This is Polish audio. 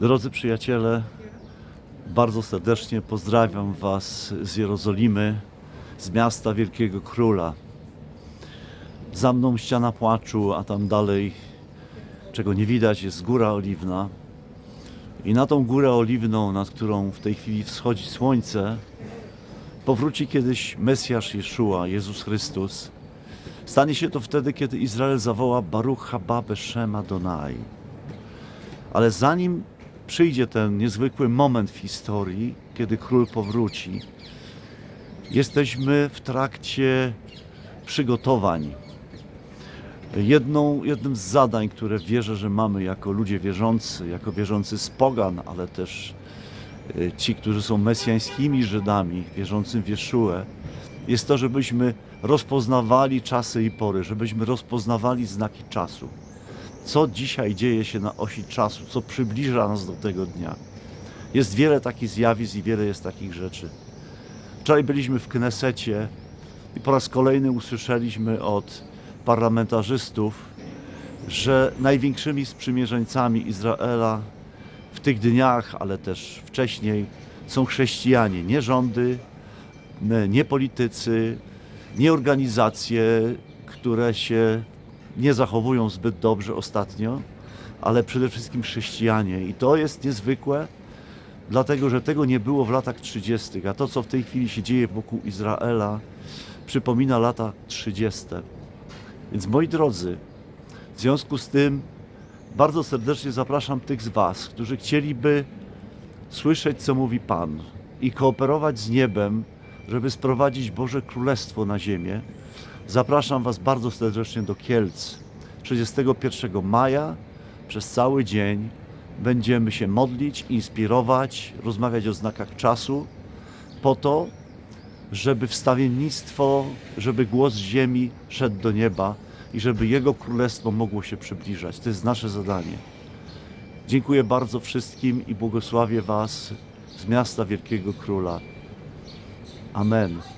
Drodzy przyjaciele, bardzo serdecznie pozdrawiam Was z Jerozolimy, z miasta Wielkiego Króla. Za mną ściana płaczu, a tam dalej, czego nie widać, jest Góra Oliwna. I na tą Górę Oliwną, nad którą w tej chwili wschodzi słońce, powróci kiedyś Mesjasz Jeszua, Jezus Chrystus. Stanie się to wtedy, kiedy Izrael zawoła Baruch Haba Beshem Adonai. Ale zanim przyjdzie ten niezwykły moment w historii, kiedy król powróci, jesteśmy w trakcie przygotowań. Jedną, jednym z zadań, które wierzę, że mamy jako ludzie wierzący, jako wierzący z pogan, ale też y, ci, którzy są mesjańskimi Żydami, wierzącym w Jeszuę, jest to, żebyśmy rozpoznawali czasy i pory, żebyśmy rozpoznawali znaki czasu co dzisiaj dzieje się na osi czasu, co przybliża nas do tego dnia. Jest wiele takich zjawisk i wiele jest takich rzeczy. Wczoraj byliśmy w Knesecie i po raz kolejny usłyszeliśmy od parlamentarzystów, że największymi sprzymierzeńcami Izraela w tych dniach, ale też wcześniej są chrześcijanie, nie rządy, nie politycy, nie organizacje, które się nie zachowują zbyt dobrze ostatnio, ale przede wszystkim chrześcijanie. I to jest niezwykłe, dlatego że tego nie było w latach 30., a to, co w tej chwili się dzieje wokół Izraela, przypomina lata 30. Więc moi drodzy, w związku z tym bardzo serdecznie zapraszam tych z Was, którzy chcieliby słyszeć, co mówi Pan i kooperować z niebem, żeby sprowadzić Boże Królestwo na ziemię. Zapraszam Was bardzo serdecznie do Kielc. 31 maja przez cały dzień będziemy się modlić, inspirować, rozmawiać o znakach czasu, po to, żeby wstawiennictwo, żeby głos ziemi szedł do nieba i żeby Jego Królestwo mogło się przybliżać. To jest nasze zadanie. Dziękuję bardzo wszystkim i błogosławię Was z miasta Wielkiego Króla. Amen.